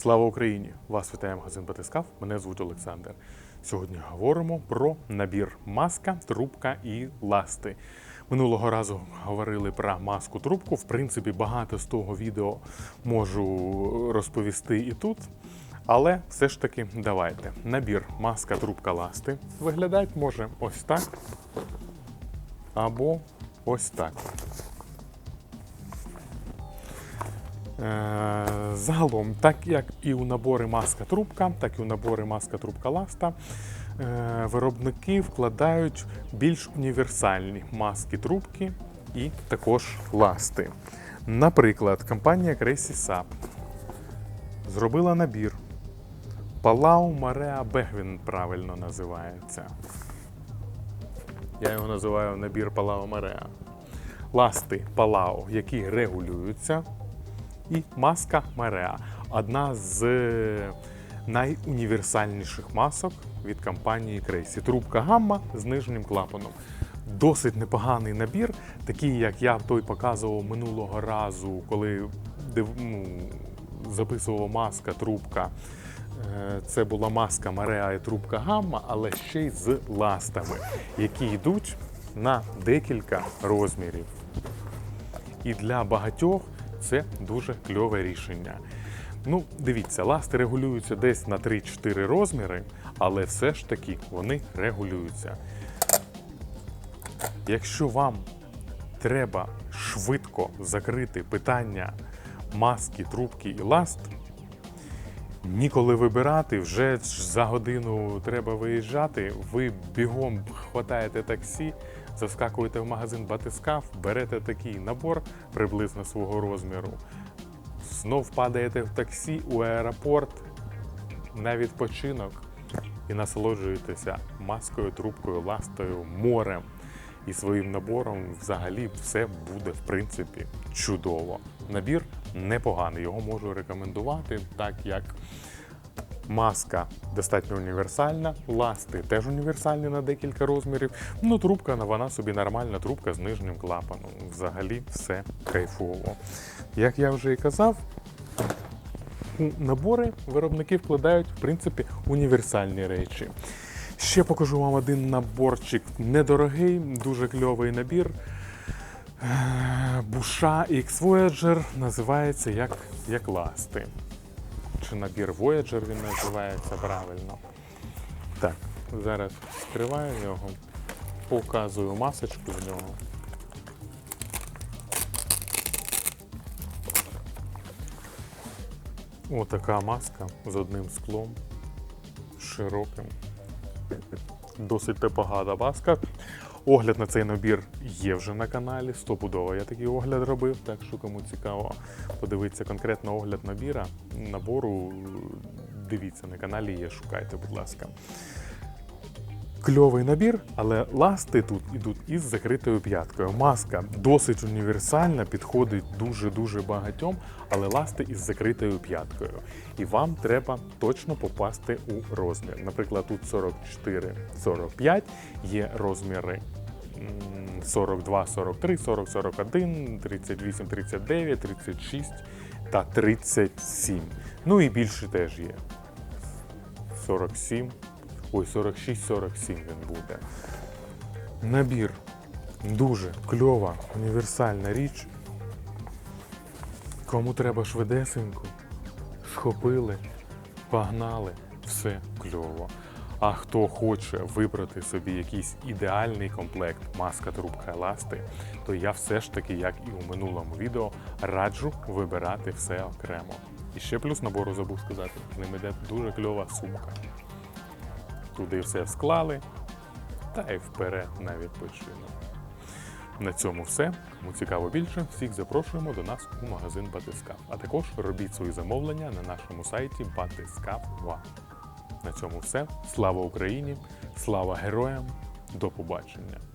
Слава Україні! Вас вітає магазин Батискав. Мене звуть Олександр. Сьогодні говоримо про набір маска, трубка і ласти. Минулого разу говорили про маску трубку. В принципі, багато з того відео можу розповісти і тут. Але все ж таки давайте. Набір маска, трубка, ласти. Виглядати може ось так. Або ось так. Загалом, так як і у набори маска трубка, так і у набори маска трубка ласта, е, виробники вкладають більш універсальні маски трубки і також ласти. Наприклад, компанія Crazy Sap зробила набір. Палау Мarea Бег він правильно називається. Я його називаю набір Палау Мarea. Ласти Палау, які регулюються і маска Мarea. Одна з найуніверсальніших масок від компанії Crazy. Трубка гамма з нижнім клапаном. Досить непоганий набір, такий, як я той показував минулого разу, коли ну, записував маска, трубка. Е, Це була маска Мarea і трубка гамма, але ще й з ластами, які йдуть на декілька розмірів. І для багатьох це дуже кльове рішення. Ну, дивіться, ласти регулюються десь на 3-4 розміри, але все ж таки вони регулюються. Якщо вам треба швидко закрити питання маски, трубки і ласт, ніколи вибирати, вже за годину треба виїжджати, ви бігом хватаєте таксі, заскакуєте в магазин Батискаф, берете такий набор приблизно свого розміру, знов падаєте в таксі у аеропорт на відпочинок і насолоджуєтеся маскою, трубкою, ластою, морем. І своїм набором взагалі все буде в принципі чудово. Набір непоганий, його можу рекомендувати, так як маска достатньо універсальна, ласти теж універсальні на декілька розмірів. Ну, трубка вона собі нормальна трубка з нижнім клапаном. Взагалі все кайфово. Як я вже і казав, у набори виробники вкладають в принципі універсальні речі. Ще покажу вам один наборчик недорогий, дуже кльовий набір. Буша X Voyager називається як, як ласти. Чи набір Voyager він називається правильно. Так, зараз відкриваю його, показую масочку в нього. Отака маска з одним склом, широким. Досить непогана маска. Огляд на цей набір є вже на каналі. Стопудово я такий огляд робив, так що кому цікаво подивитися конкретно огляд набіра, набору. Дивіться на каналі є, шукайте, будь ласка. Кльовий набір, але ласти тут ідуть із закритою п'яткою. Маска досить універсальна, підходить дуже-дуже багатьом, але ласти із закритою п'яткою. І вам треба точно попасти у розмір. Наприклад, тут 44-45 є розміри. 42, 43, 40, 41, 38, 39, 36 та 37. Ну і більше теж є. 47, ой, 46-47 він буде. Набір дуже кльова, універсальна річ. Кому треба швидесенько, схопили, погнали, все кльово. А хто хоче вибрати собі якийсь ідеальний комплект маска, трубка, ласти, то я все ж таки, як і у минулому відео, раджу вибирати все окремо. І ще плюс набору забув сказати, з ним іде дуже кльова сумка. Туди все склали, та й вперед на відпочинок. На цьому все. Кому цікаво більше, всіх запрошуємо до нас у магазин Батискав. А також робіть свої замовлення на нашому сайті Батискав.ua. На цьому все. Слава Україні! Слава героям! До побачення!